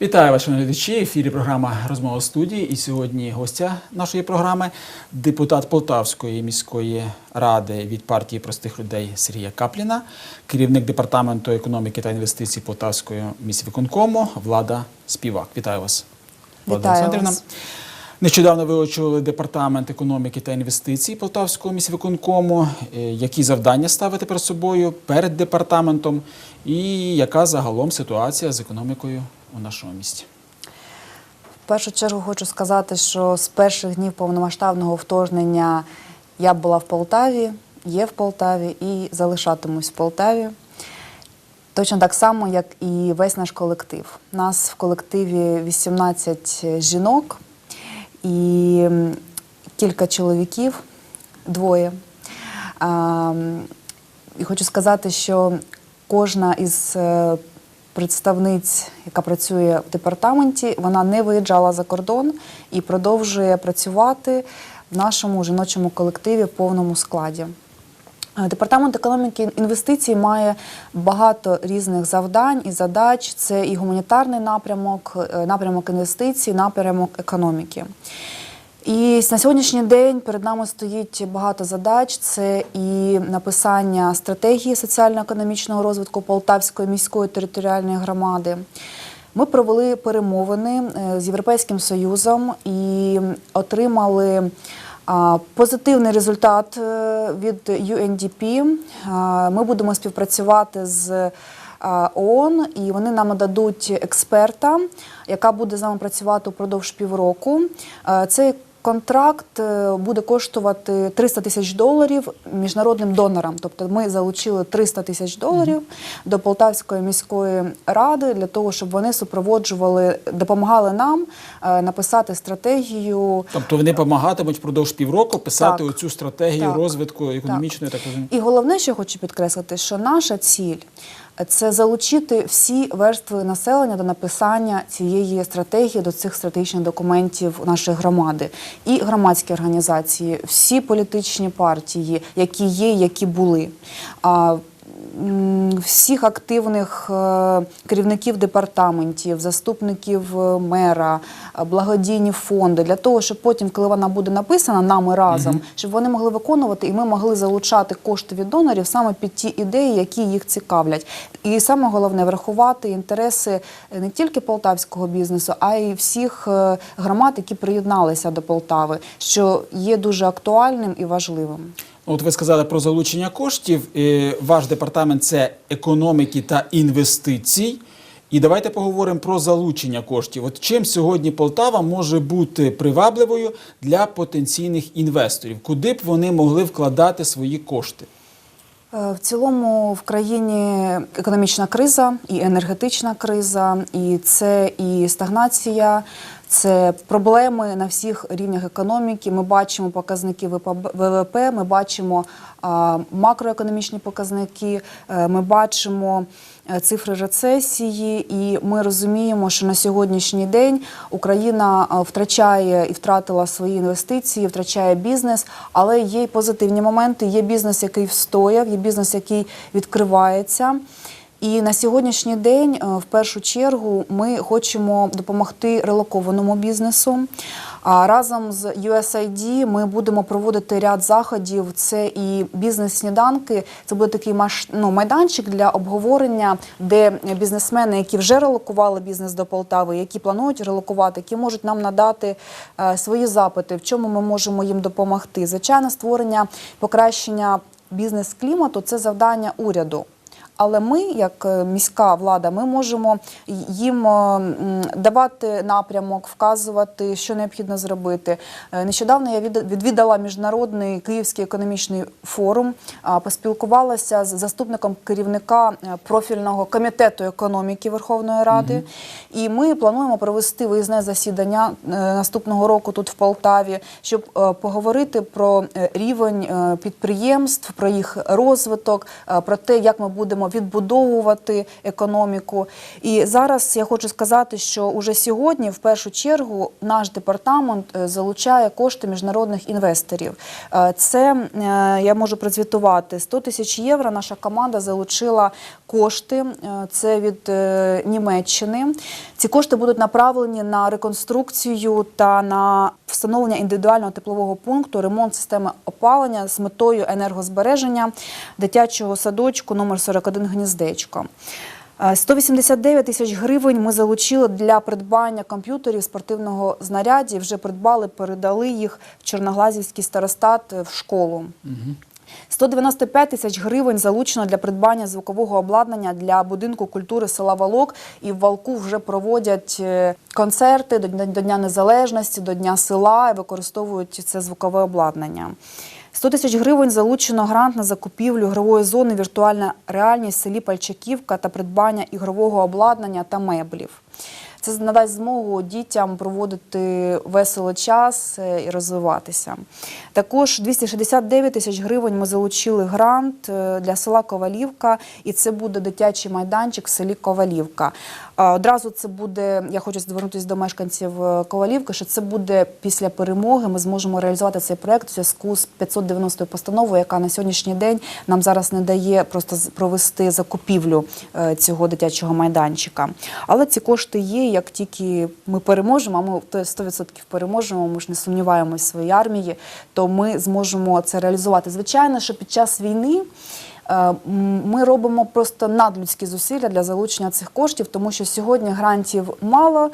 Вітаю вас, шановні глядачі. В ефірі програма Розмова студії. І сьогодні гостя нашої програми депутат Полтавської міської ради від партії простих людей Сергія Капліна, керівник департаменту економіки та інвестицій Полтавської міськвиконкому Влада Співак. Вітаю вас, Влада Олександрівна. Нещодавно ви очолили департамент економіки та інвестицій Полтавського міськвиконкому. Е, Які завдання ставите перед собою перед департаментом, і яка загалом ситуація з економікою у нашому місті? В першу чергу хочу сказати, що з перших днів повномасштабного вторгнення я була в Полтаві, є в Полтаві і залишатимусь в Полтаві. Точно так само, як і весь наш колектив. Нас в колективі 18 жінок і кілька чоловіків, двоє. І хочу сказати, що кожна із е, представниць, яка працює в департаменті, вона не виїжджала за кордон і продовжує працювати в нашому жіночому колективі в повному складі. Е, Департамент економіки інвестицій має багато різних завдань і задач. Це і гуманітарний напрямок, е, напрямок інвестицій, напрямок економіки. І на сьогоднішній день перед нами стоїть багато задач. Це і написання стратегії соціально-економічного розвитку Полтавської міської територіальної громади. Ми провели перемовини е, з Європейським Союзом і отримали позитивний результат е, від UNDP. Ми будемо співпрацювати з ООН, і вони нам дадуть експерта, яка буде з нами працювати упродовж півроку. Е, Цей контракт е, буде коштувати 300 тисяч доларів міжнародним донорам. Тобто ми залучили 300 тисяч доларів до Полтавської міської ради для того, щоб вони супроводжували, допомагали нам е, написати стратегію. Тобто вони допомагатимуть впродовж півроку писати Так. оцю стратегію Так. розвитку економічної, так розумію. І головне, що я хочу підкреслити, що наша ціль це залучити всі верстви населення до написання цієї стратегії, до цих стратегічних документів нашої громади. І громадські організації, всі політичні партії, які є, які були. Всіх активних е, керівників департаментів, заступників е, мера, е, благодійні фонди для того, щоб потім, коли вона буде написана нами разом, щоб вони могли виконувати і ми могли залучати кошти від донорів саме під ті ідеї, які їх цікавлять. І саме головне врахувати інтереси не тільки полтавського бізнесу, а й всіх громад, які приєдналися до Полтави, що є дуже актуальним і важливим. От ви сказали про залучення коштів. Ваш департамент це економіки та інвестицій. І давайте поговоримо про залучення коштів. От чим сьогодні Полтава може бути привабливою для потенційних інвесторів? Куди б вони могли вкладати свої кошти? Е, В цілому в країні економічна криза і енергетична криза, і це і стагнація, це проблеми на всіх рівнях економіки. Ми бачимо показники ВВП, ми бачимо макроекономічні показники, е, ми бачимо е, цифри рецесії, і ми розуміємо, що на сьогоднішній день Україна е, втрачає і втратила свої інвестиції, втрачає бізнес, але є й позитивні моменти. Є бізнес, який встояв, є бізнес, який відкривається. І на сьогоднішній день, е, в першу чергу, ми хочемо допомогти релокованому бізнесу. А разом з USAID ми будемо проводити ряд заходів. Це і бізнес-сніданки. Це буде такий ну, майданчик для обговорення, де бізнесмени, які вже релокували бізнес до Полтави, які планують релокувати, які можуть нам надати е, свої запити, в чому ми можемо їм допомогти. Звичайно, створення покращення бізнес-клімату це завдання уряду. Але ми, як е, міська влада, ми можемо їм е, давати напрямок, вказувати, що необхідно зробити. Е, Нещодавно я від- відвідала міжнародний Київський економічний форум, поспілкувалася з заступником керівника профільного комітету економіки Верховної Ради. І ми плануємо провести виїзне засідання наступного року тут в Полтаві, щоб поговорити про рівень підприємств, про їх розвиток, про те, як ми будемо будемо відбудовувати економіку. І зараз я хочу сказати, що уже сьогодні, в першу чергу, наш департамент е, залучає кошти міжнародних інвесторів. Е, Це е, я можу прозвітувати 100 тисяч євро. Наша команда залучила кошти. Це від Німеччини. Ці кошти будуть направлені на реконструкцію та на встановлення індивідуального теплового пункту, ремонт системи опалення з метою енергозбереження дитячого садочку номер 41 гніздечко. Е, 189 тисяч гривень ми залучили для придбання комп'ютерів спортивного знаряддя. і Вже придбали, передали їх в Чорноглазівський старостат е, в школу. 195 тисяч гривень залучено для придбання звукового обладнання для будинку культури села Валок. І в Валку вже проводять е, концерти до Дня Незалежності, до Дня села і використовують це звукове обладнання. 100 тисяч гривень залучено грант на закупівлю ігрової зони віртуальна реальність в селі Пальчаківка та придбання ігрового обладнання та меблів. Це надасть змогу дітям проводити весело час е, і розвиватися. Також 269 тисяч гривень ми залучили грант е, для села Ковалівка, і це буде дитячий майданчик в селі Ковалівка. Одразу це буде, я хочу звернутися до мешканців е, Ковалівки, що це буде після перемоги. Ми зможемо реалізувати цей проект у зв'язку з 590 постановою, яка на сьогоднішній день нам зараз не дає просто провести закупівлю е, цього дитячого майданчика. Але ці кошти є. Як тільки ми переможемо, а ми то 100% переможемо, ми ж не сумніваємось в своїй армії, то ми зможемо це реалізувати. Звичайно, що під час війни. Е, Ми робимо просто надлюдські зусилля для залучення цих коштів, тому що сьогодні грантів мало,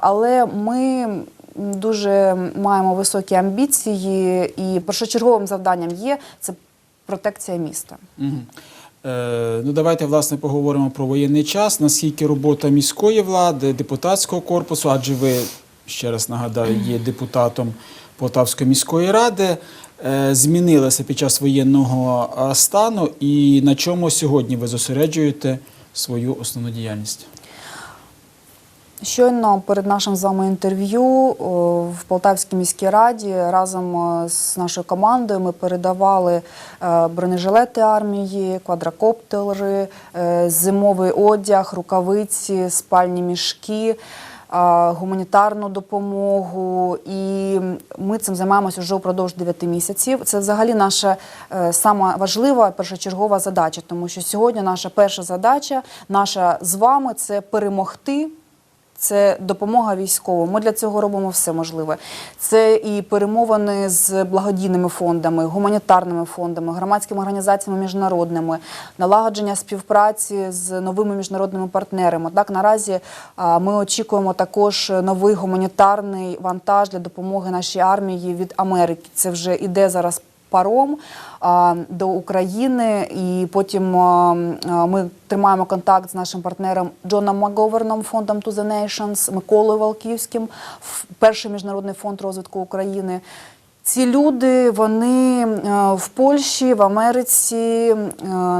але ми дуже маємо високі амбіції, і першочерговим завданням є це протекція міста. Е, ну, давайте власне поговоримо про воєнний час. Наскільки робота міської влади, депутатського корпусу, адже ви ще раз нагадаю, є депутатом Полтавської міської ради, е, змінилася під час воєнного е, стану, і на чому сьогодні ви зосереджуєте свою основну діяльність? Щойно перед нашим з вами інтерв'ю в Полтавській міській раді разом е, з нашою командою ми передавали е, бронежилети армії, квадрокоптери, е, зимовий одяг, рукавиці, спальні мішки. Гуманітарну допомогу, і ми цим займаємося вже упродовж 9 місяців. Це взагалі наша е, сама важлива першочергова задача, тому що сьогодні наша перша задача, наша з вами це перемогти це допомога військовим. Ми для цього робимо все можливе. Це і перемовини з благодійними фондами, гуманітарними фондами, громадськими організаціями міжнародними, налагодження співпраці з новими міжнародними партнерами. Так наразі ми очікуємо також новий гуманітарний вантаж для допомоги нашій армії від Америки. Це вже іде зараз паром до України, і потім ми тримаємо контакт з нашим партнером Джоном Маговерном, фондом To the Nations, Миколою Валківським, перший міжнародний фонд розвитку України. Ці люди вони е, в Польщі, в Америці е,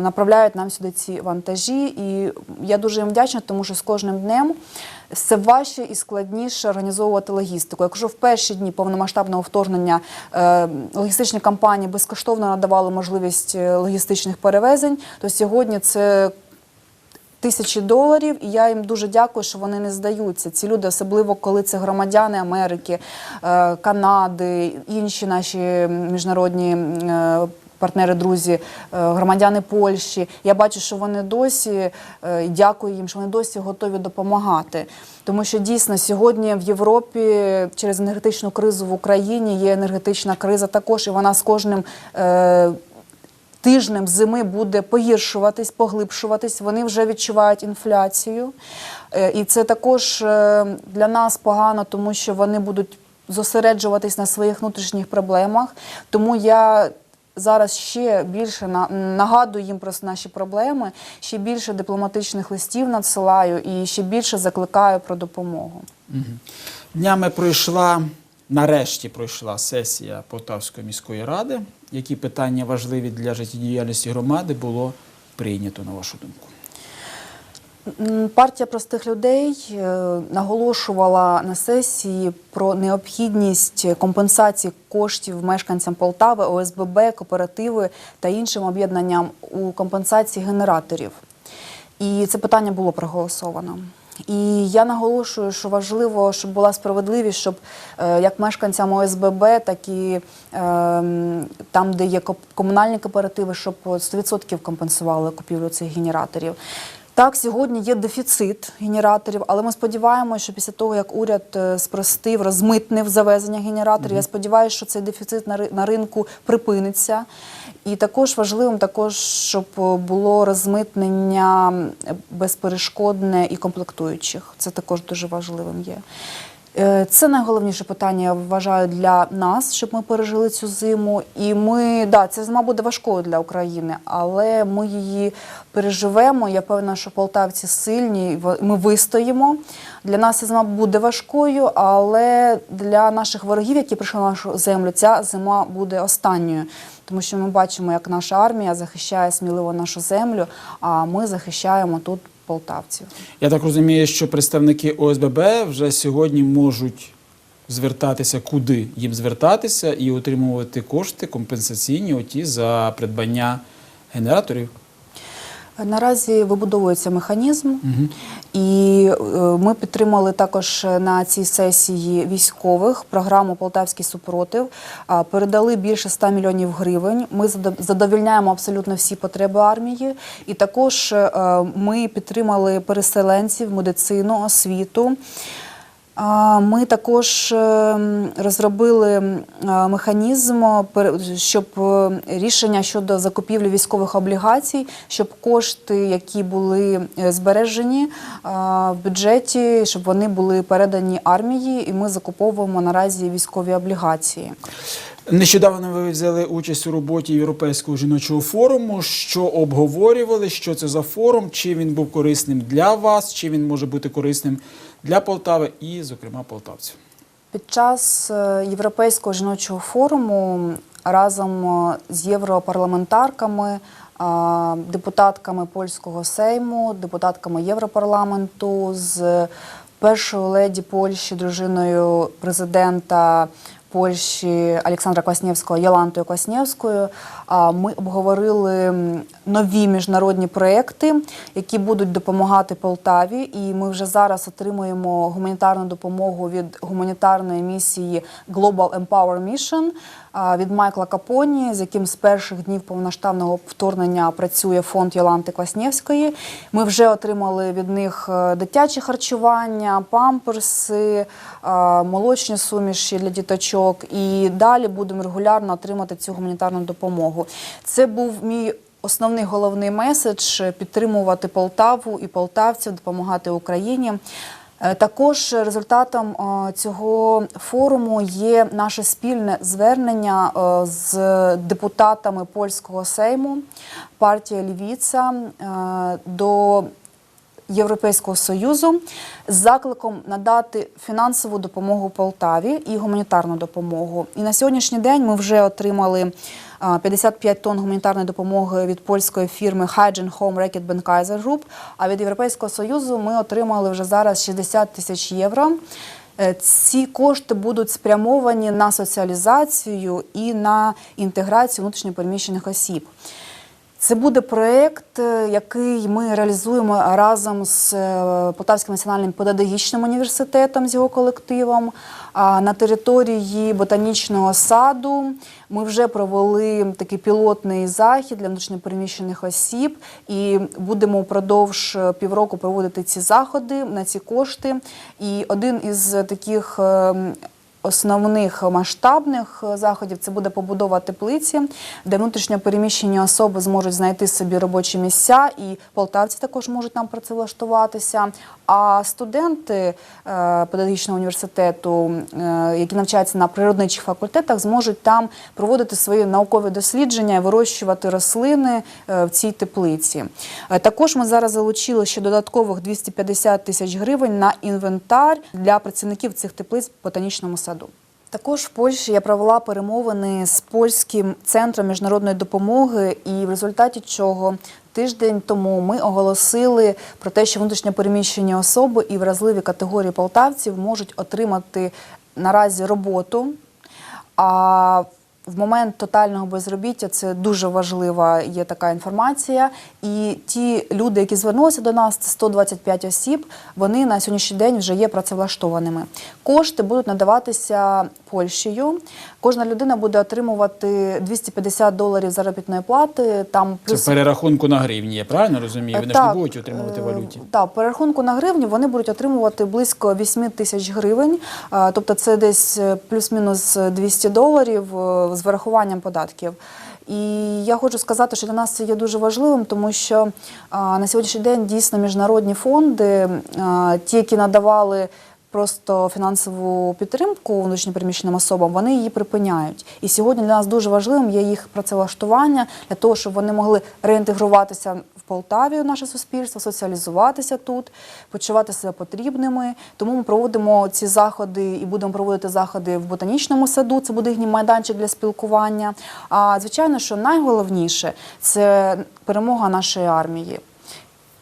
направляють нам сюди ці вантажі, і я дуже їм вдячна, тому що з кожним днем все важче і складніше організовувати логістику. Якщо в перші дні повномасштабного вторгнення е, логістичні компанії безкоштовно надавали можливість логістичних перевезень, то сьогодні це тисячі доларів, і я їм дуже дякую, що вони не здаються. Ці люди, особливо коли це громадяни Америки, е, Канади, інші наші міжнародні. е, Партнери, друзі, е, громадяни Польщі. Я бачу, що вони досі дякую їм, що вони досі готові допомагати. Тому що дійсно сьогодні в Європі через енергетичну кризу в Україні є енергетична криза також, і вона з кожним тижнем зими буде погіршуватись, поглибшуватись. Вони вже відчувають інфляцію. Е, І це також е, для нас погано, тому що вони будуть зосереджуватись на своїх внутрішніх проблемах. Тому я зараз ще більше на- нагадую їм про наші проблеми, ще більше дипломатичних листів надсилаю і ще більше закликаю про допомогу. Днями пройшла, нарешті пройшла сесія Полтавської міської ради. Які питання важливі для життєдіяльності громади було прийнято, на вашу думку? Партія простих людей е, наголошувала на сесії про необхідність компенсації коштів мешканцям Полтави, ОСББ, кооперативи та іншим об'єднанням у компенсації генераторів. І це питання було проголосовано. І я наголошую, що важливо, щоб була справедливість, щоб е, як мешканцям ОСББ, так і е, там, де є комунальні кооперативи, щоб 100% компенсували купівлю цих генераторів. Так, сьогодні є дефіцит генераторів, але ми сподіваємося, що після того, як уряд е, спростив, розмитнив завезення генераторів, я сподіваюся, що цей дефіцит на ринку припиниться. І також важливим, також, щоб е, було розмитнення е, безперешкодне і комплектуючих. Це також дуже важливим є. Е, Це найголовніше питання, я вважаю, для нас, щоб ми пережили цю зиму. І ми, да, ця зима буде важкою для України, але ми її переживемо. Я певна, що полтавці сильні, ми вистоїмо. Для нас ця зима буде важкою, але для наших ворогів, які прийшли на нашу землю, ця зима буде останньою. Тому що ми бачимо, як наша армія захищає сміливо нашу землю, а ми захищаємо тут полтавців. Я так розумію, що представники ОСББ вже сьогодні можуть звертатися, куди їм звертатися і отримувати кошти компенсаційні оті за придбання генераторів. Наразі вибудовується механізм, і е, ми підтримали також на цій сесії військових програму Полтавський супротив. Передали більше 100 мільйонів гривень. Ми задов- задовільняємо абсолютно всі потреби армії. І також е, ми підтримали переселенців, медицину, освіту. Ми також е, розробили е, механізм, е, щоб е, рішення щодо закупівлі військових облігацій, щоб кошти, які були збережені в бюджеті, щоб вони були передані армії, і ми закуповуємо наразі військові облігації. Нещодавно ви взяли участь у роботі Європейського жіночого форуму. Що обговорювали? Що це за форум? Чи він був корисним для вас, чи він може бути корисним для Полтави і, зокрема, полтавців? Під час е, Європейського жіночого форуму разом е, з європарламентарками, е, депутатками польського сейму, депутатками Європарламенту, з першою леді Польщі, дружиною президента Польщі Олександра Кваснєвського, Ялантою Кваснєвською, ми обговорили нові міжнародні проекти, які будуть допомагати Полтаві. І ми вже зараз отримуємо гуманітарну допомогу від гуманітарної місії Global Empower Mission від Майкла Капоні, з яким з перших днів повноштабного вторгнення працює фонд Йоланти Кваснєвської. Ми вже отримали від них е, дитяче харчування, памперси, молочні суміші для діточок. І далі будемо регулярно отримати цю гуманітарну допомогу. Це був мій основний головний меседж підтримувати Полтаву і полтавців, допомагати Україні. Е, Також результатом е, цього форуму є наше спільне звернення е, з депутатами польського сейму партія Лівіца до Європейського союзу з закликом надати фінансову допомогу Полтаві і гуманітарну допомогу. І на сьогоднішній день ми вже отримали 55 тонн гуманітарної допомоги від польської фірми Hygiene Home Reckitt Benckiser Group, А від Європейського союзу ми отримали вже зараз 60 тисяч євро. Е, Ці кошти будуть спрямовані на соціалізацію і на інтеграцію внутрішньопереміщених осіб. Це буде проєкт, е, який ми реалізуємо разом з е, Полтавським національним педагогічним університетом з його колективом. На території ботанічного саду ми вже провели такий пілотний захід для внутрішньопереміщених осіб і будемо впродовж е, півроку проводити ці заходи на ці кошти. І один із таких е, Основних масштабних е, заходів це буде побудова теплиці, де внутрішньо переміщені особи зможуть знайти собі робочі місця, і полтавці також можуть там працевлаштуватися. А студенти е, педагогічного університету, е, які навчаються на природничих факультетах, зможуть там проводити свої наукові дослідження і вирощувати рослини в цій теплиці. Також ми зараз залучили ще додаткових 250 тисяч гривень на інвентар для працівників цих теплиць в ботанічному саду. Також в Польщі я провела перемовини з польським центром міжнародної допомоги, і в результаті чого Тиждень тому ми оголосили про те, що внутрішньопереміщені особи і вразливі категорії полтавців можуть отримати наразі роботу. А в момент тотального безробіття це дуже важлива є така інформація. І ті люди, які звернулися до нас, це 125 осіб, вони на сьогоднішній день вже є працевлаштованими. Кошти будуть надаватися Польщею. Кожна людина буде отримувати 250 доларів заробітної плати. Там Це перерахунку на гривні, я правильно розумію? Вони ж не будуть отримувати е, валюті. Так, по рахунку на гривні вони будуть отримувати близько 8 тисяч гривень, Е, тобто це десь е, плюс-мінус 200 доларів з вирахуванням податків. І я хочу сказати, що для нас це є дуже важливим, тому що а, на сьогоднішній день дійсно міжнародні фонди, а, ті, які надавали просто фінансову підтримку внутрішньопереміщеним особам, вони її припиняють. І сьогодні для нас дуже важливим є їх працевлаштування для того, щоб вони могли реінтегруватися в Полтаві у наше суспільство, соціалізуватися тут, почувати себе потрібними. Тому ми проводимо ці заходи і будемо проводити заходи в ботанічному саду. Це буде їхній майданчик для спілкування. А звичайно, що найголовніше це перемога нашої армії.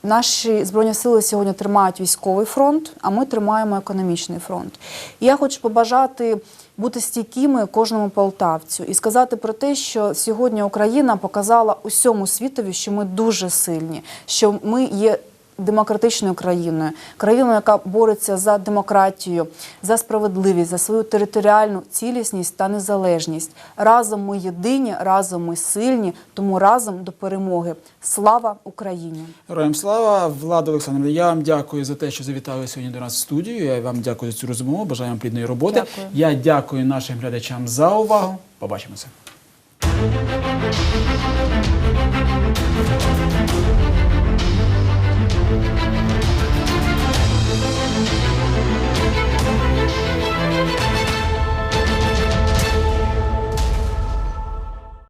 Наші збройні сили сьогодні тримають військовий фронт, а ми тримаємо економічний фронт. І я хочу побажати бути стійкими кожному полтавцю і сказати про те, що сьогодні Україна показала усьому світові, що ми дуже сильні, що ми є демократичною країною, країною, яка бореться за демократію, за справедливість, за свою територіальну цілісність та незалежність. Разом ми єдині, разом ми сильні, тому разом до перемоги. Слава Україні! Героям слава, Влада Олександровна, я вам дякую за те, що завітали сьогодні до нас в студію. Я вам дякую за цю розмову. Бажаю вам плідної роботи. Дякую. Я дякую нашим глядачам за увагу. Побачимося.